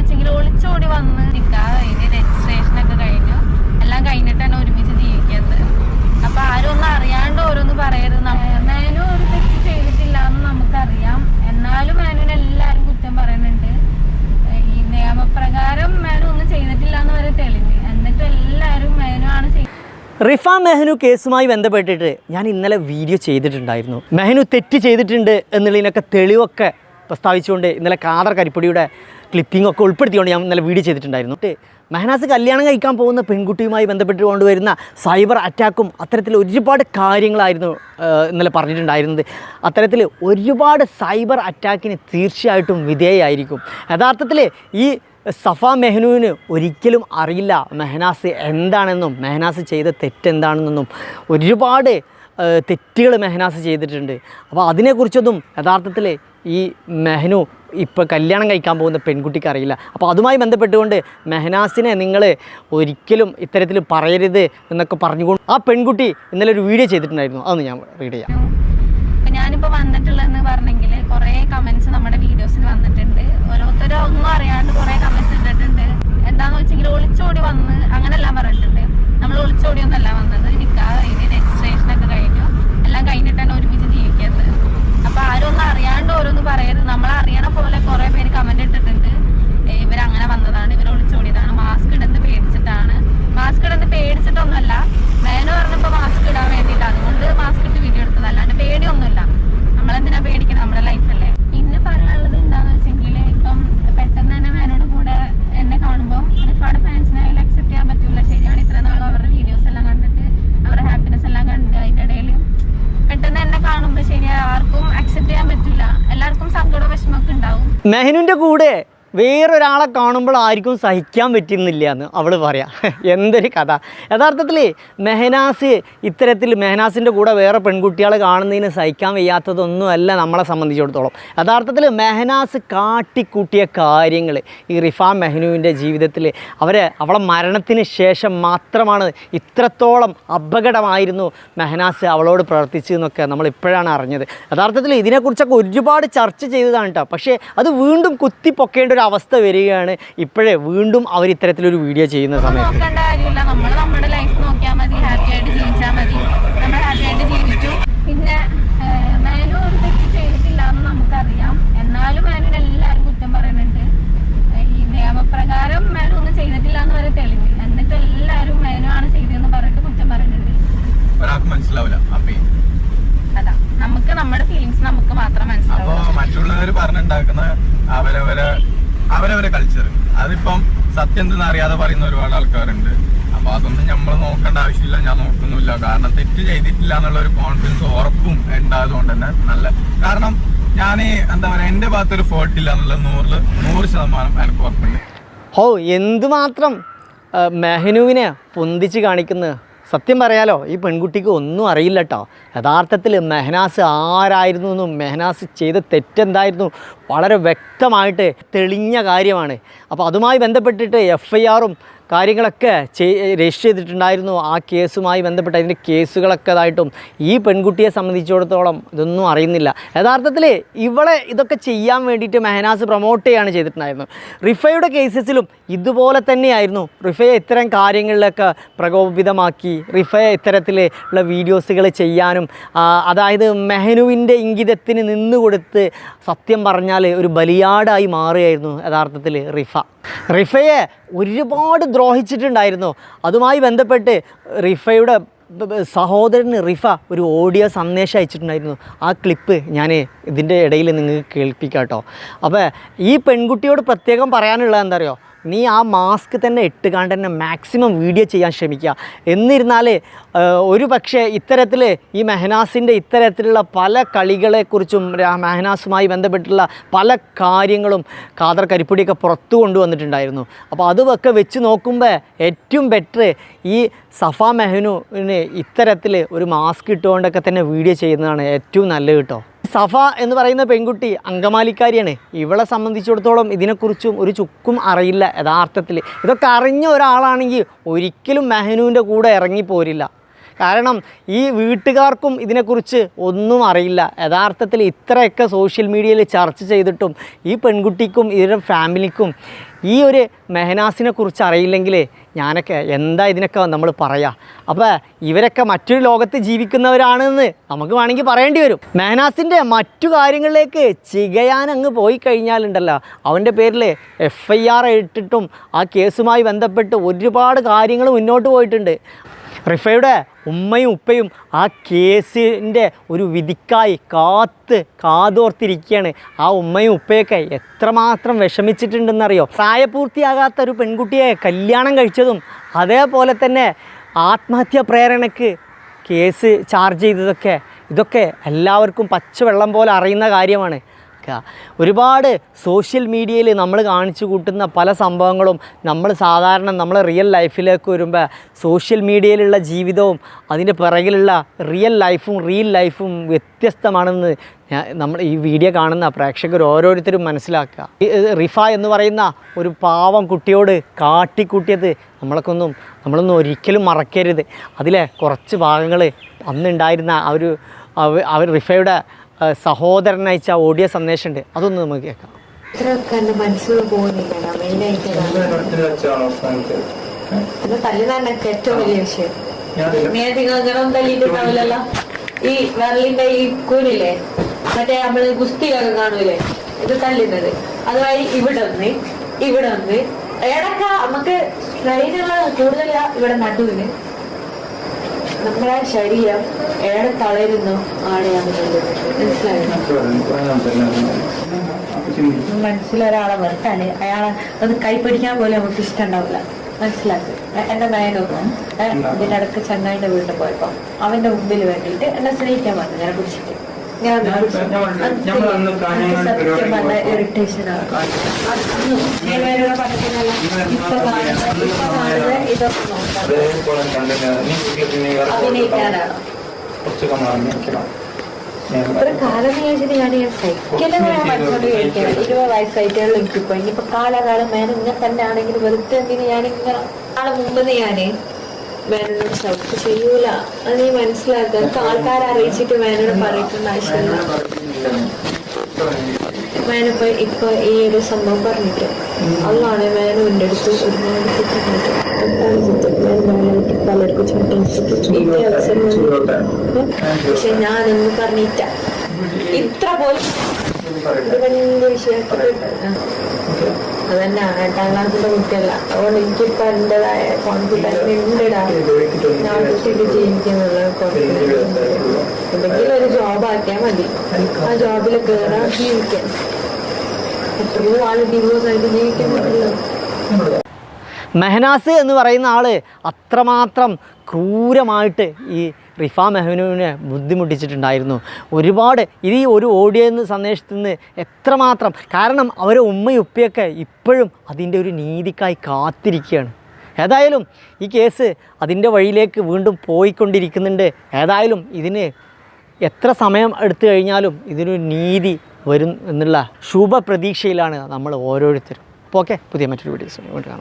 എന്താന്ന് ഒളിച്ചോടി വന്ന് നിൽക്കാതെ രജിസ്ട്രേഷൻ ഒക്കെ കഴിഞ്ഞു. എല്ലാം കഴിഞ്ഞിട്ടാണ് ഒരുമിച്ച് ജീവിക്കുന്നത് അപ്പൊ ആരും ഒന്നും അറിയാണ്ട് ഓരോന്ന് പറയരുത്. മേനു ഒരു തെറ്റ് ചെയ്തിട്ടില്ല എന്ന് നമുക്കറിയാം. എന്നാലും മേനുവിനെ എല്ലാരും കുറ്റം പറയുന്നുണ്ട്. ഈ നിയമപ്രകാരം മേനു ഒന്നും ചെയ്തിട്ടില്ല എന്ന് വരെ തെളിഞ്ഞ്. എന്നിട്ട് എല്ലാരും മേനു ആണ് ചെയ്യുന്നത് റിഫ മെഹനു കേസുമായി ബന്ധപ്പെട്ടിട്ട് ഞാൻ ഇന്നലെ വീഡിയോ ചെയ്തിട്ടുണ്ടായിരുന്നു. മെഹനു തെറ്റ് ചെയ്തിട്ടുണ്ട് എന്നുള്ളതിനൊക്കെ തെളിവൊക്കെ പ്രസ്താവിച്ചുകൊണ്ട് ഇന്നലെ കാദർ കരിപ്പൊടിയുടെ ക്ലിപ്പിംഗ് ഒക്കെ ഉൾപ്പെടുത്തിക്കൊണ്ട് ഞാൻ ഇന്നലെ വീഡിയോ ചെയ്തിട്ടുണ്ടായിരുന്നു. മെഹനാസ് കല്യാണം കഴിക്കാൻ പോകുന്ന പെൺകുട്ടിയുമായി ബന്ധപ്പെട്ട് കൊണ്ടുവരുന്ന സൈബർ അറ്റാക്കും അത്തരത്തിൽ ഒരുപാട് കാര്യങ്ങളായിരുന്നു ഇന്നലെ പറഞ്ഞിട്ടുണ്ടായിരുന്നത്. അത്തരത്തിൽ ഒരുപാട് സൈബർ അറ്റാക്കിന് തീർച്ചയായിട്ടും വിധേയമായിരിക്കും യഥാർത്ഥത്തിൽ ഈ സഫ മെഹനുവിന് ഒരിക്കലും അറിയില്ല മെഹനാസ് എന്താണെന്നും മെഹനാസ് ചെയ്ത തെറ്റെന്താണെന്നും ഒരുപാട് തെറ്റുകൾ മെഹനാസ് ചെയ്തിട്ടുണ്ട്. അപ്പോൾ അതിനെക്കുറിച്ചൊന്നും യഥാർത്ഥത്തിൽ ഈ മെഹനു ഇപ്പോൾ കല്യാണം കഴിക്കാൻ പോകുന്ന പെൺകുട്ടിക്ക് അറിയില്ല. അപ്പോൾ അതുമായി ബന്ധപ്പെട്ടുകൊണ്ട് മെഹനാസിനെ നിങ്ങൾ ഒരിക്കലും ഇത്തരത്തിൽ പറയരുത് എന്നൊക്കെ പറഞ്ഞുകൊണ്ട് ആ പെൺകുട്ടി ഇന്നലെ ഒരു വീഡിയോ ചെയ്തിട്ടുണ്ടായിരുന്നു. അതൊന്ന് ഞാൻ റീഡ് ചെയ്യാം. ഞാനിപ്പോൾ ഞാനിപ്പോ വന്നിട്ടുള്ളതെന്ന് പറഞ്ഞെങ്കിൽ കുറേ കമൻസ് നമ്മുടെ വീഡിയോസിൽ വന്നിട്ടുണ്ട്. ഓരോരുത്തരും ഒന്നും അറിയാണ്ട് കുറേ കമൻസ് ഇട്ടിട്ടുണ്ട്. എന്താണെന്ന് വെച്ചെങ്കിൽ ഒളിച്ചോടി വന്ന് അങ്ങനെല്ലാം പറഞ്ഞിട്ടുണ്ട് നമ്മൾ ഒളിച്ചോടിയൊന്നല്ല വന്നത് നിക്കാതെ കഴിഞ്ഞ് രജിസ്ട്രേഷൻ ഒക്കെ കഴിഞ്ഞു എല്ലാം കഴിഞ്ഞിട്ടാണ് ഒരുമിച്ച് ജീവിക്കുന്നത് അപ്പൊ ആരും ഒന്നും അറിയാണ്ട് ഓരോന്ന് പറയരുത് നമ്മൾ അറിയണ പോലെ കുറെ പേര് കമന്റ് ഇട്ടിട്ടുണ്ട് ഏ, ഇവരങ്ങനെ വന്നതാണ് ഇവർ ഒളിച്ചോടിയതാണ് മാസ്ക് ഇടുന്നത് പേടിച്ചിട്ടാണ് മാസ്ക് ഇടുന്നത് പേടിച്ചിട്ടൊന്നുമല്ല മേനു പറഞ്ഞപ്പോ മാസ്ക് ഇടാൻ വേണ്ടിയിട്ട് അതുകൊണ്ട് മാസ്ക് ഇട്ട് വീഡിയോ എടുത്തത് അല്ലാണ്ട് പേടിയൊന്നുമില്ല നമ്മളെന്തിനാ പേടിക്കണം നമ്മുടെ ലൈഫല്ലേ പിന്നെ പറയാനുള്ളത് എന്താന്ന് വെച്ചെങ്കിൽ ഇപ്പം പെട്ടെന്ന് തന്നെ മേനോട് കൂടെ എന്നെ കാണുമ്പോൾ ഒരുപാട് ഫാൻസിനെ അതിൽ അക്സെപ്റ്റ് ചെയ്യാൻ പറ്റൂല ശരിയാണ് ഇത്ര നാളും അവരുടെ വീഡിയോസ് എല്ലാം കണ്ടിട്ട് അവരുടെ ഹാപ്പിനെസ് എല്ലാം കണ്ട് അതിന്റെ ഇടയിൽ പെട്ടെന്ന് എന്നെ കാണുമ്പോൾ ശരി ആർക്കും അക്സെപ്റ്റ് ചെയ്യാൻ പറ്റില്ല സങ്കടവും വിഷമമൊക്കെ ഉണ്ടാവും. മെഹനുവിന്റെ കൂടെ വേറൊരാളെ കാണുമ്പോൾ ആർക്കും സഹിക്കാൻ പറ്റുന്നില്ല എന്ന് അവൾ പറയാം. എന്തൊരു കഥ. യഥാർത്ഥത്തിൽ മെഹനാസ് ഇത്തരത്തിൽ മെഹനാസിന്റെ കൂടെ വേറെ പെൺകുട്ടികളെ കാണുന്നതിന് സഹിക്കാൻ വയ്യാത്തതൊന്നുമല്ല നമ്മളെ സംബന്ധിച്ചിടത്തോളം. യഥാർത്ഥത്തിൽ മെഹനാസ് കാട്ടിക്കൂട്ടിയ കാര്യങ്ങൾ ഈ റിഫ മെഹനുവിന്റെ ജീവിതത്തിൽ അവരെ അവളെ മരണത്തിന് ശേഷം മാത്രമാണ് ഇത്രത്തോളം അപകടമായിരുന്നു മെഹനാസ് അവളോട് പ്രവർത്തിച്ചു എന്നൊക്കെ നമ്മൾ ഇപ്പോഴാണ് അറിഞ്ഞത്. യഥാർത്ഥത്തിൽ ഇതിനെക്കുറിച്ചൊക്കെ ഒരുപാട് ചർച്ച ചെയ്തതാണ് കേട്ടോ പക്ഷേ അത് വീണ്ടും കുത്തിപ്പൊക്കേണ്ട ഒരു അവസ്ഥ വരികയാണ്. ഇപ്പോഴേ വീണ്ടും അവർ ഇത്തരത്തിലൊരു വീഡിയോ ചെയ്യുന്ന സമയത്ത്. നോക്കേണ്ട നമ്മൾ നമ്മുടെ ലൈഫ് നോക്കിയാൽ മതി. ഹാപ്പി ആയിട്ട് ജീവിച്ചാൽ മതി. നമ്മൾ ഹാപ്പി ആയിട്ട് ജീവിച്ചു. പിന്നെ ഏഹ്, മേനു ഒരു തെറ്റ് ചെയ്തിട്ടില്ല എന്ന് നമുക്കറിയാം. എന്നാലും മേനുവിന് എല്ലാവരും കുറ്റം പറയുന്നുണ്ട്. ഈ നിയമപ്രകാരം മേനു ഒന്നും ചെയ്തിട്ടില്ല എന്ന് വരെ എന്നിട്ട് എല്ലാവരും മേനു ആണ് ചെയ്തതെന്ന് പറഞ്ഞിട്ട് കുറ്റം പറയുന്നുണ്ട്. ഒരാൾക്ക് മനസ്സിലാവില്ല. അതാ. നമുക്ക് നമ്മുടെ ഫീലിങ്സ് നമുക്ക് മാത്രം മനസ്സിലാവും മറ്റുള്ളവർ പറഞ്ഞുണ്ടാക്കുന്ന അവരവരെ അവരവരെ കൾച്ചർ അതിപ്പം സത്യം എന്തെന്ന് അറിയാതെ പറയുന്ന ഒരുപാട് ആൾക്കാരുണ്ട്. അപ്പൊ അതൊന്നും നമ്മൾ നോക്കേണ്ട ആവശ്യമില്ല. ഞാൻ നോക്കുന്നില്ല കാരണം തെറ്റ് ചെയ്തിട്ടില്ല എന്നുള്ള ഒരു കോൺഫിഡൻസ് ഉറപ്പും ഉണ്ടായതുകൊണ്ട് തന്നെ നല്ല കാരണം ഞാൻ എന്താ പറയാ എന്റെ ഭാഗത്തൊരു ഫോൾട്ട് ഇല്ല എന്നുള്ള നൂറിൽ നൂറ് ശതമാനം എനിക്ക് ഉറപ്പുണ്ട്. ഹോ എന്തുമാത്രം മെഹനുവിനെ പൊന്തിച്ച് കാണിക്കുന്ന? സത്യം പറയാലോ ഈ പെൺകുട്ടിക്ക് ഒന്നും അറിയില്ല കേട്ടോ യഥാർത്ഥത്തിൽ മെഹനാസ് ആരായിരുന്നു എന്നും മെഹനാസ് ചെയ്ത തെറ്റെന്തായിരുന്നു വളരെ വ്യക്തമായിട്ട് തെളിഞ്ഞ കാര്യമാണ്. അപ്പോൾ അതുമായി ബന്ധപ്പെട്ടിട്ട് എഫ് ഐ ആറും കാര്യങ്ങളൊക്കെ രജിസ്റ്റർ ചെയ്തിട്ടുണ്ടായിരുന്നു. ആ കേസുമായി ബന്ധപ്പെട്ട് അതിന്റെ കേസുകളൊക്കെ ഇതായിട്ടും ഈ പെൺകുട്ടിയെ സംബന്ധിച്ചിടത്തോളം ഇതൊന്നും അറിയുന്നില്ല. യഥാർത്ഥത്തിൽ ഇവളെ ഇതൊക്കെ ചെയ്യാൻ വേണ്ടിയിട്ട് മെഹനാസ് പ്രൊമോട്ട് ചെയ്യുകയാണ് ചെയ്തിട്ടുണ്ടായിരുന്നു. റിഫയുടെ കേസസിലും ഇതുപോലെ തന്നെയായിരുന്നു. റിഫയെ ഇത്തരം കാര്യങ്ങളിലൊക്കെ പ്രകോപിതമാക്കി റിഫയെ ഇത്തരത്തിലുള്ള വീഡിയോസുകൾ ചെയ്യാനും അതായത് മെഹനുവിന്റെ ഇംഗിതത്തിന് നിന്നുകൊടുത്ത് സത്യം പറഞ്ഞാൽ ഒരു ബലിയാടായി മാറുകയായിരുന്നു യഥാർത്ഥത്തിൽ റിഫ. റിഫയെ ഒരുപാട് ദ്രോഹിച്ചിട്ടുണ്ടായിരുന്നു. അതുമായി ബന്ധപ്പെട്ട് റിഫയുടെ സഹോദരന് റിഫ ഒരു ഓഡിയോ സന്ദേശം അയച്ചിട്ടുണ്ടായിരുന്നു. ആ ക്ലിപ്പ് ഞാൻ ഇതിന്റെ ഇടയിൽ നിങ്ങൾക്ക് കേൾപ്പിക്കാം കേട്ടോ. അപ്പോൾ ഈ പെൺകുട്ടിയോട് പ്രത്യേകം പറയാനുള്ളത് എന്താ അറിയോ? നീ ആ മാസ്ക് തന്നെ ഇട്ടുകാണ്ട് തന്നെ മാക്സിമം വീഡിയോ ചെയ്യാൻ ശ്രമിക്കുക. എന്നിരുന്നാൽ ഒരു പക്ഷേ ഇത്തരത്തിൽ ഈ മെഹനാസിന്റെ ഇത്തരത്തിലുള്ള പല കളികളെക്കുറിച്ചും മെഹനാസുമായി ബന്ധപ്പെട്ടുള്ള പല കാര്യങ്ങളും ഖാദർ കരിപ്പൊടിയൊക്കെ പുറത്തു കൊണ്ടുവന്നിട്ടുണ്ടായിരുന്നു. അപ്പോൾ അതൊക്കെ വെച്ച് നോക്കുമ്പോൾ ഏറ്റവും ബെറ്റർ ഈ സഫ മെഹനുവിന് ഇത്തരത്തിൽ ഒരു മാസ്ക് ഇട്ടുകൊണ്ടൊക്കെ തന്നെ വീഡിയോ ചെയ്യുന്നതാണ് ഏറ്റവും നല്ലത് കേട്ടോ. സഫ എന്ന് പറയുന്ന പെൺകുട്ടി അങ്കമാലിക്കാരിയാണ്. ഇവളെ സംബന്ധിച്ചിടത്തോളം ഇതിനെക്കുറിച്ചും ഒരു ചുക്കും അറിയില്ല യഥാർത്ഥത്തിൽ ഇതൊക്കെ അറിഞ്ഞ ഒരാളാണെങ്കിൽ ഒരിക്കലും മെഹനുവിന്റെ കൂടെ ഇറങ്ങിപ്പോരില്ല. കാരണം ഈ വീട്ടുകാർക്കും ഇതിനെക്കുറിച്ച് ഒന്നും അറിയില്ല. യഥാർത്ഥത്തിൽ ഇത്രയൊക്കെ സോഷ്യൽ മീഡിയയിൽ ചർച്ച ചെയ്തിട്ടും ഈ പെൺകുട്ടിക്കും ഇതിന്റെ ഫാമിലിക്കും ഈ ഒരു മെഹനാസിനെ കുറിച്ച് അറിയില്ലെങ്കിൽ ഞാനൊക്കെ എന്താ ഇതിനൊക്കെ നമ്മൾ പറയാ? അപ്പോൾ ഇവരൊക്കെ മറ്റൊരു ലോകത്ത് ജീവിക്കുന്നവരാണെന്ന് നമുക്ക് വേണമെങ്കിൽ പറയേണ്ടി വരും. മെഹനാസിന്റെ മറ്റു കാര്യങ്ങളിലേക്ക് ചികയാൻ അങ്ങ് പോയി കഴിഞ്ഞാലുണ്ടല്ലോ. അവന്റെ പേരിൽ എഫ് ഐ ആർ ഇട്ടിട്ടും ആ കേസുമായി ബന്ധപ്പെട്ട് ഒരുപാട് കാര്യങ്ങൾ മുന്നോട്ട് പോയിട്ടുണ്ട്. റിഫയുടെ ഉമ്മയും ഉപ്പയും ആ കേസിന്റെ ഒരു വിധിക്കായി കാത്ത് കാതോർത്തിരിക്കുകയാണ്. ആ ഉമ്മയും ഉപ്പയൊക്കെ എത്രമാത്രം വിഷമിച്ചിട്ടുണ്ടെന്നറിയോ? പ്രായപൂർത്തിയാകാത്ത ഒരു പെൺകുട്ടിയെ കല്യാണം കഴിച്ചതും അതേപോലെ തന്നെ ആത്മഹത്യാ പ്രേരണയ്ക്ക് കേസ് ചാർജ് ചെയ്തതൊക്കെ ഇതൊക്കെ എല്ലാവർക്കും പച്ചവെള്ളം പോലെ അറിയുന്ന കാര്യമാണ്. ക- ഒരുപാട് സോഷ്യൽ മീഡിയയിൽ നമ്മൾ കാണിച്ചു കൂട്ടുന്ന പല സംഭവങ്ങളും നമ്മൾ സാധാരണ നമ്മൾ റിയൽ ലൈഫിലേക്ക് വരുമ്പോൾ സോഷ്യൽ മീഡിയയിലുള്ള ജീവിതവും അതിന്റെ പിറകിലുള്ള റിയൽ ലൈഫും റിയൽ ലൈഫും വ്യത്യസ്തമാണെന്ന് നമ്മൾ ഈ വീഡിയോ കാണുന്ന പ്രേക്ഷകർ ഓരോരുത്തരും മനസ്സിലാക്കുക. റിഫ എന്ന് പറയുന്ന ഒരു പാവം കുട്ടിയോട് കാട്ടിക്കൂട്ടിയത് നമ്മളൊക്കൊന്നും നമ്മളൊന്നും ഒരിക്കലും മറക്കരുത്. അതിലെ കുറച്ച് ഭാഗങ്ങൾ അന്നുണ്ടായിരുന്ന ആ ഒരു അവ- അവർ റിഫയുടെ സഹോദരൻ അയച്ച ഓഡിയോ സന്ദേശമുണ്ട്. അതൊന്ന് നമുക്ക് കേൾക്കാം. ഏറ്റവും വലിയ വിഷയം. തല്ലിയിട്ടുണ്ടാവില്ലല്ലോ ഈ വിരലിന്റെ ഈ കൂലില്ലേ മറ്റേ നമ്മൾ ഗുസ്തിയിലൊക്കെ കാണൂലേ? ഇത് തല്ലുന്നത്. അതുമായി ഇവിടെ ഒന്ന് ഇവിടെ ഒന്ന് ഇടക്ക നമുക്ക് സ്ട്രെയിനുള്ള കൂടുതല ഇവിടെ നടുവിന്. നമ്മുടെ ശരീരം ഏടെ തളരുന്നു ആടെയാണ് ഞാൻ മനസ്സിലൊരാളെ വെറുത്താൽ അയാളെ അത് കൈപ്പിടിക്കാൻ പോലും നമുക്ക് ഇഷ്ടമുണ്ടാവില്ല. മനസ്സിലാക്കി? എന്റെ നയനൊന്നും അടുത്ത് ചങ്ങായിന്റെ വീട്ടിൽ പോയപ്പോ അവന്റെ മുമ്പിൽ വേണ്ടിയിട്ട് എന്നെ സ്നേഹിക്കാൻ വന്നു ഞാൻ കുടിച്ചിട്ട്. ഞാൻ സത്യം പറഞ്ഞ ഇറിറ്റേഷൻ ആണ്. ഇതൊക്കെ അഭിനയിക്കാനാണോ. ഒരു കാലം ഞാൻ സൈക്കിൾ ഇരുപത് വയസ്സായിട്ടുള്ള എനിക്കിപ്പോ ഇനിയിപ്പോ കാലകാലം മേന ഇങ്ങനെ തന്നെ ആണെങ്കിൽ വെറുതെ എന്തിന് ഞാൻ ആളെ മുമ്പ് ഞാൻ മേനോട് സൗത്ത് ചെയ്യൂല. അത് നീ മനസ്സിലാക്കുക ആൾക്കാരെ അറിയിച്ചിട്ട് മേനോട് പറയിക്കേണ്ട ആവശ്യമില്ല മേനിപ്പോ ഇപ്പൊ ഈ ഒരു സംഭവം പറഞ്ഞിട്ട്. അതാണ് മേനു എന്റെ അടുത്ത് ഒരുപാട് കുറ്റമായിട്ട് പലർക്കും. പക്ഷെ ഞാനൊന്നും പറഞ്ഞിട്ട ഇത്ര പോലും ഇത് വലിയ വിഷയമായിട്ട് അതന്നെ എട്ടാം ക്ലാസ്സിന്റെ കുട്ടിയല്ല. അതുകൊണ്ട് എനിക്കിപ്പോ എന്റേതായ കോൺഫിഡൻസ് ഉണ്ടിടാ. ഞാൻ കുട്ടിയിട്ട് ജീവിക്കുന്നുള്ള എന്തെങ്കിലും ഒരു ജോബ് ആക്കിയാൽ മതി. ആ ജോബിൽ കയറാൻ ജീവിക്കാൻ എത്രയോ ആൾ ഡിവോഴ്സ് ആയിട്ട് ജീവിക്കുന്നുണ്ടല്ലോ മെഹനാസ് എന്ന് പറയുന്ന ആൾ അത്രമാത്രം ക്രൂരമായിട്ട് ഈ റിഫ മെഹനുവിനെ ബുദ്ധിമുട്ടിച്ചിട്ടുണ്ടായിരുന്നു. ഒരുപാട് ഇത് ഒരു ഓഡിയോ എന്ന് സന്ദേശത്തിൽ നിന്ന് എത്രമാത്രം? കാരണം അവരെ ഉമ്മയും ഉപ്പയൊക്കെ ഇപ്പോഴും അതിന്റെ ഒരു നീതിക്കായി കാത്തിരിക്കുകയാണ്. ഏതായാലും ഈ കേസ് അതിന്റെ വഴിയിലേക്ക് വീണ്ടും പോയിക്കൊണ്ടിരിക്കുന്നുണ്ട്. ഏതായാലും ഇതിന് എത്ര സമയം എടുത്തു കഴിഞ്ഞാലും ഇതിനൊരു നീതി വരും എന്നുള്ള ശുഭപ്രതീക്ഷയിലാണ് നമ്മൾ ഓരോരുത്തരും. ഓക്കെ? പുതിയ മറ്റൊരു വീഡിയോസ് കാണാം.